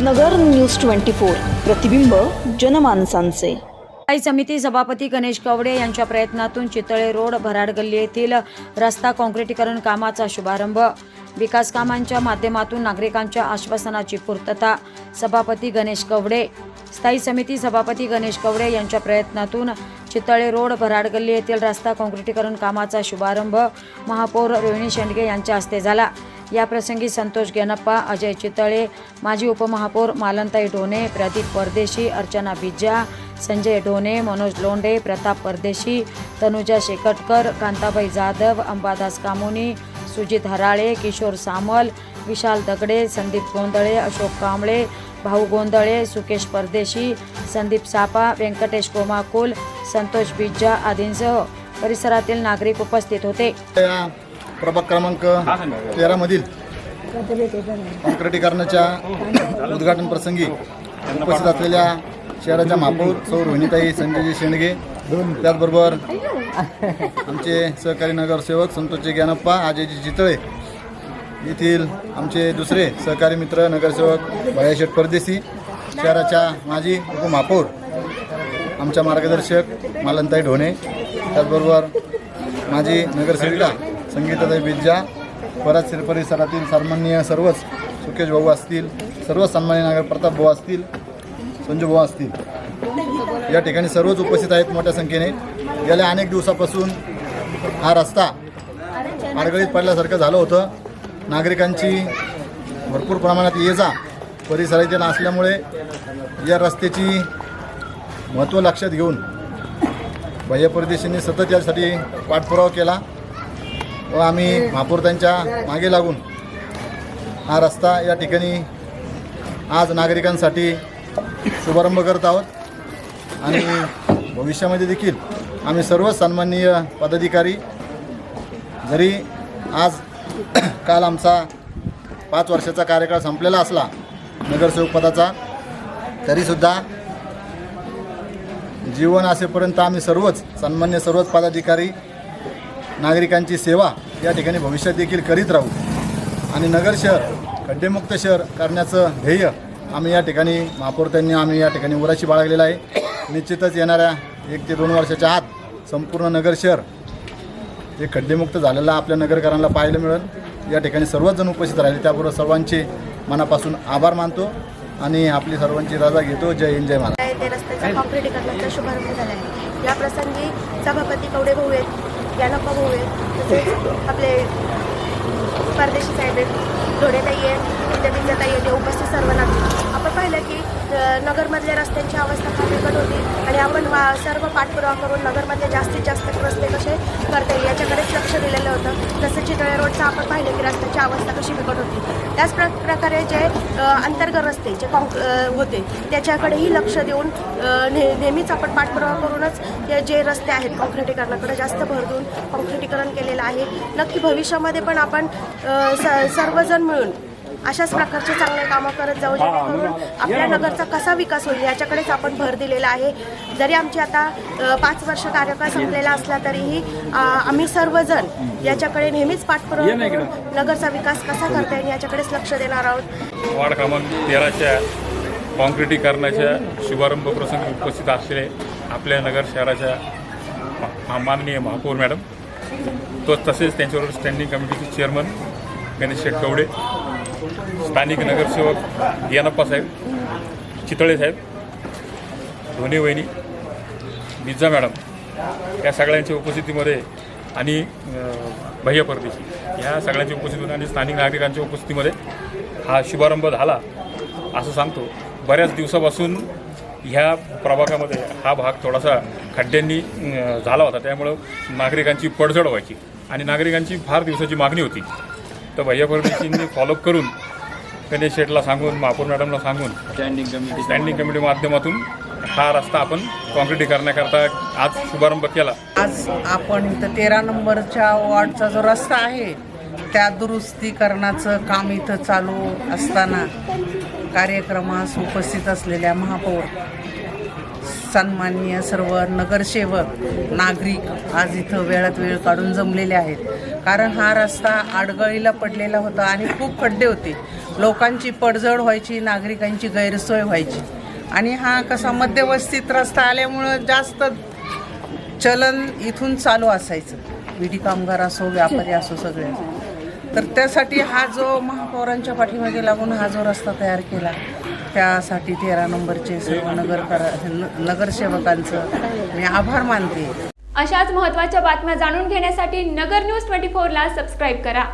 नगर news twenty four. प्रतिबिंब जनमानसांचे. स्थायी समिती सभापती गणेश कवडे यांच्या प्रयत्नातून चितळे रोड भराड गल्ली येथील रस्ता काँक्रिटीकरण कामाचा शुभारंभ. विकास कामांच्या माध्यमातून नागरिकांच्या आश्वासनाची पूर्तता सभापती गणेश कवडे स्थायी समिती सभापती गणेश कवडे यांच्या प्रयत्नातून चितळे रोड भराड गल्ली येथील रस्ता काँक्रिटीकरण कामाचा शुभारंभ महापौर रोहिणी शेंडगे यांच्या हस्ते झाला. याप्रसंगी संतोष गेनप्पा अजय चितळे माजी उपमहापौर मालनताई ढोणे प्रदीप परदेशी अर्चना बिज्जा संजय ढोणे मनोज लोंढे प्रताप परदेशी तनुजा शेकटकर कांताबाई जाधव अंबादास कामोनी सुजित हराळे किशोर सामल विशाल दगडे संदीप गोंधळे अशोक कांबळे भाऊ गोंधळे सुकेश परदेशी संदीप सापा व्यंकटेश कोमाकुल संतोष बिज्जा आदींसह परिसरातील नागरिक उपस्थित होते. प्रभाग क्रमांक तेरामधील कॉन्क्रिटीकरणाच्या उद्घाटन प्रसंगी उपस्थित असलेल्या शहराच्या महापौर सौ रोहिणीताई संजयजी शेंडगे त्याचबरोबर आमचे सहकारी नगरसेवक संतोषजी ज्ञानप्पा अजयजी चितळे येथील आमचे दुसरे सहकारी मित्र नगरसेवक भयाशेठ परदेशी शहराच्या माजी उपमहापौर आमच्या मार्गदर्शक मालनताई ढोणे त्याचबरोबर माझी नगरसेविका संगीताताई विद्या परत परिसरातील सन्माननीय सर्वच सुकेश भाऊ असतील सर्व सन्माननीय नागर प्रताप भाऊ असतील संजू भाऊ असतील. या ठिकाणी सर्वच उपस्थित आहेत मोठ्या संख्येने. गेल्या अनेक दिवसापासून हा रस्ता अडगळीत पडल्यासारखं झालं होतं. नागरिकांची भरपूर प्रमाणात ये जा. परिसरातील असल्यामुळे या रस्त्याची महत्त्व लक्षात घेऊन भैया परदेशींनी सतत यासाठी पाठपुरावा केला. व आम्ही महापौरतांच्या मागे लागून हा रस्ता या ठिकाणी आज नागरिकांसाठी शुभारंभ करत आहोत. आणि भविष्यामध्ये देखील आम्ही सर्व सन्माननीय पदाधिकारी जरी आज काल आमचा पाच वर्षाचा कार्यकाळ संपलेला असला नगरसेवक पदाचा तरीसुद्धा जीवन असेपर्यंत आम्ही सर्वच सन्मान्य सर्वच पदाधिकारी नागरिकांची सेवा या ठिकाणी भविष्यात देखील करीत राहू. आणि नगर शहर खड्डेमुक्त शहर करण्याचं ध्येय आम्ही या ठिकाणी महापौर त्यांनी आम्ही या ठिकाणी उराशी बाळगलेलं आहे. निश्चितच येणाऱ्या एक ते दोन वर्षाच्या आत संपूर्ण नगर शहर हे खड्डेमुक्त झालेलं आपल्या नगरकरांना पाहायला मिळेल. या ठिकाणी सर्वच जण उपस्थित राहिले. त्याबरोबर सर्वांचे मनापासून आभार मानतो आणि आपली सर्वांची रजा घेतो. जय हिंद जय महाराज ते शुभारंभ झाला आहे या प्रसंगी सभापती कवडे भाऊ आहेत. यानप्पा भाऊ आहेत तसेच आपले परदेशी साहेब आहेत. धोडेताई आहेत. विद्या ताई आहे उपस्थित सर्व नागरिक आपण पाहिलं की नगरमधल्या रस्त्यांची अवस्था फार बिकट होती आणि आपण वा सर्व पाठपुरावा करून नगरमधले जास्तीत जास्त रस्ते कसे करता येईल याच्याकडेच लक्ष दिलेलं होतं. तसं चितळे रोडचं आपण पाहिलं की रस्त्याची अवस्था कशी बिकट होती. त्याच प्र प्रकारे जे अंतर्गत रस्ते जे कॉन्क होते त्याच्याकडेही लक्ष देऊन ने नेहमीच आपण पाठपुरावा करूनच जे रस्ते आहेत कॉन्क्रिटीकरणाकडे जास्त भर देऊन कॉन्क्रिटीकरण केलेलं आहे. नक्की भविष्यामध्ये पण आपण स सर्वजण मिळून अशाच प्रकारचे चांगले कामं करत जाऊ जेणेकरून आपल्या नगरचा कसा विकास होईल याच्याकडेच आपण भर दिलेला आहे. जरी आमची आता पाच वर्ष कार्यकाळ संपलेला असला तरीही आम्ही सर्वजण याच्याकडे नेहमीच पाठपुरावा करून नगरचा विकास कसा करता येईल याच्याकडेच लक्ष देणार आहोत. वार्ड क्रमांक तेराच्या काँक्रिटीकरणाच्या शुभारंभ प्रसंगी उपस्थित असलेले आपल्या नगर शहराच्या माननीय महापौर मॅडम तो तसेच त्यांच्याबरोबर स्टँडिंग कमिटीचे चेअरमन गणेश शेठ कवडे स्थानिक नगरसेवक यानप्पा साहेब चितळे साहेब धोनी वहिनी बिज्जा मॅडम या सगळ्यांच्या उपस्थितीमध्ये आणि अं, भैया परदेशी या सगळ्यांच्या उपस्थितीमध्ये आणि स्थानिक नागरिकांच्या उपस्थितीमध्ये हा शुभारंभ झाला असं सांगतो. बऱ्याच दिवसापासून ह्या प्रभागामध्ये हा भाग थोडासा खड्ड्यांनी झाला होता. त्यामुळं नागरिकांची पडझड व्हायची आणि नागरिकांची फार दिवसाची मागणी होती. तर भैया परदेशींनी फॉलोअप करून गणेश शेठला सांगून महापौर मॅडमला सांगून स्टँडिंग कमिटी स्टँडिंग कमिटी माध्यमातून हा रस्ता आपण काँक्रिटीकरणाकरता आज शुभारंभ केला. आज आपण इथं तेरा नंबरच्या वॉर्डचा जो रस्ता आहे त्या दुरुस्तीकरणाचं काम इथं चालू असताना कार्यक्रमास उपस्थित असलेल्या महापौर सन्माननीय सर्व नगरसेवक नागरिक आज इथं वेळात वेळ काढून जमलेले आहेत. कारण हा रस्ता आडगळीला पडलेला होता आणि खूप खड्डे होते. लोकांची पडझड व्हायची नागरिकांची गैरसोय व्हायची. आणि हा कसा मध्यवस्थित रस्ता आल्यामुळं जास्त चलन इथून चालू असायचं. विधी कामगार असो व्यापारी असो सगळे. तर त्यासाठी हा जो महापौरांच्या पाठीमागे लागून हा जो रस्ता तयार केला त्यासाठी तेरा नंबरचे सर्व नगरकर नगरसेवकांचं मी आभार मानते. अशाच महत्त्वाच्या बातम्या जाणून घेण्यासाठी नगर न्यूज ट्वेंटी फोरला सबस्क्राईब करा.